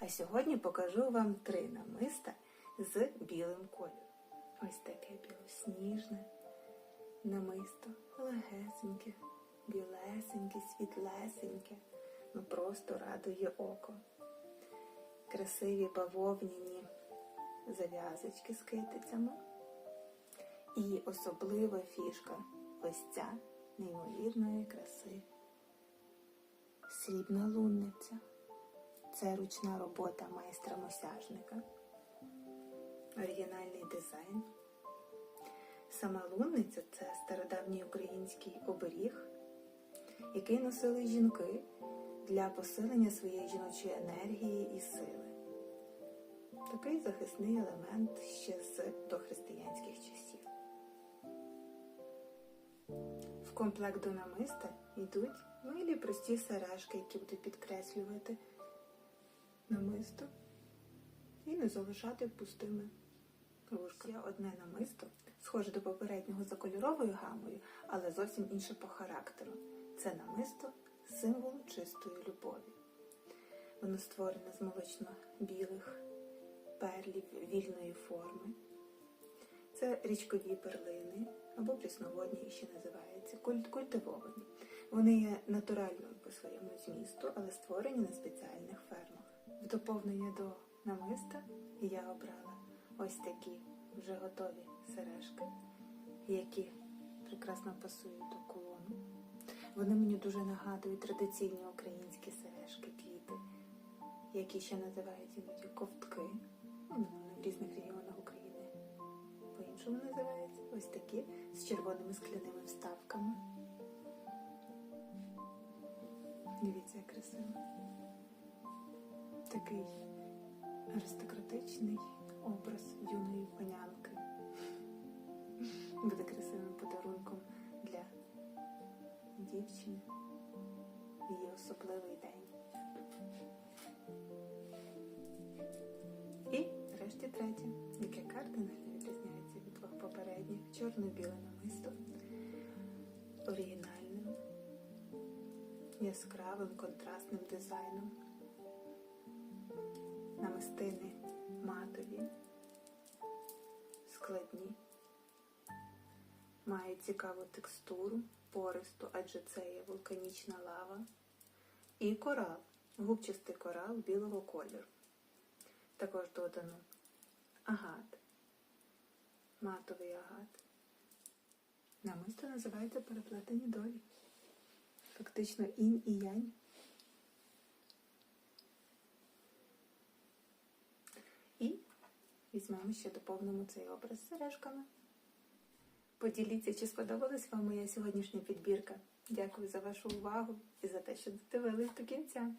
А сьогодні покажу вам три намиста з білим кольором. Ось таке білосніжне намисто, легесеньке, білесеньке, світлесеньке, ну просто радує око. Красиві бавовняні зав'язочки з китицями. І особлива фішка ось ця неймовірної краси. Срібна лунниця. Це ручна робота майстра-мосяжника. Оригінальний дизайн. Сама лунниця це стародавній український оберіг, який носили жінки для посилення своєї жіночої енергії і сили. Такий захисний елемент ще з дохристиянських часів. В комплект до намиста йдуть милі прості сережки, які будуть підкреслювати намисто і не залишати пустими вушка. Ще одне намисто, схоже до попереднього за кольоровою гамою, але зовсім інше по характеру. Це намисто символ чистої любові. Воно створене з молочно-білих перлів вільної форми. Це річкові перлини або прісноводні ще називаються, культ- культивовані. Вони є натуральними по своєму змісту, але створені на спеціальних фермах. В доповнення до намиста я обрала ось такі вже готові сережки, які прекрасно пасують до колону. Вони мені дуже нагадують традиційні українські сережки, квіти, які ще називають іноді ковтки. Ну, в різних регіонах України по-іншому називаються. Ось такі з червоними скляними вставками. Дивіться, як красиво. Такий аристократичний образ юної панянки. Буде красивим подарунком для дівчини в її особливий день. І нарешті третє, яке кардинально відрізняється від двох попередніх чорно-біле намисто, оригінальним, яскравим контрастним дизайном. Намистини матові, складні, мають цікаву текстуру, пористу, адже це є вулканічна лава. І корал, губчастий корал білого кольору. Також додано агат, матовий агат. Намисто називається переплетені долі. Фактично інь і янь. І візьмемо ще доповнимо цей образ сережками. Поділіться, чи сподобалась вам моя сьогоднішня підбірка. Дякую за вашу увагу і за те, що додивились до кінця.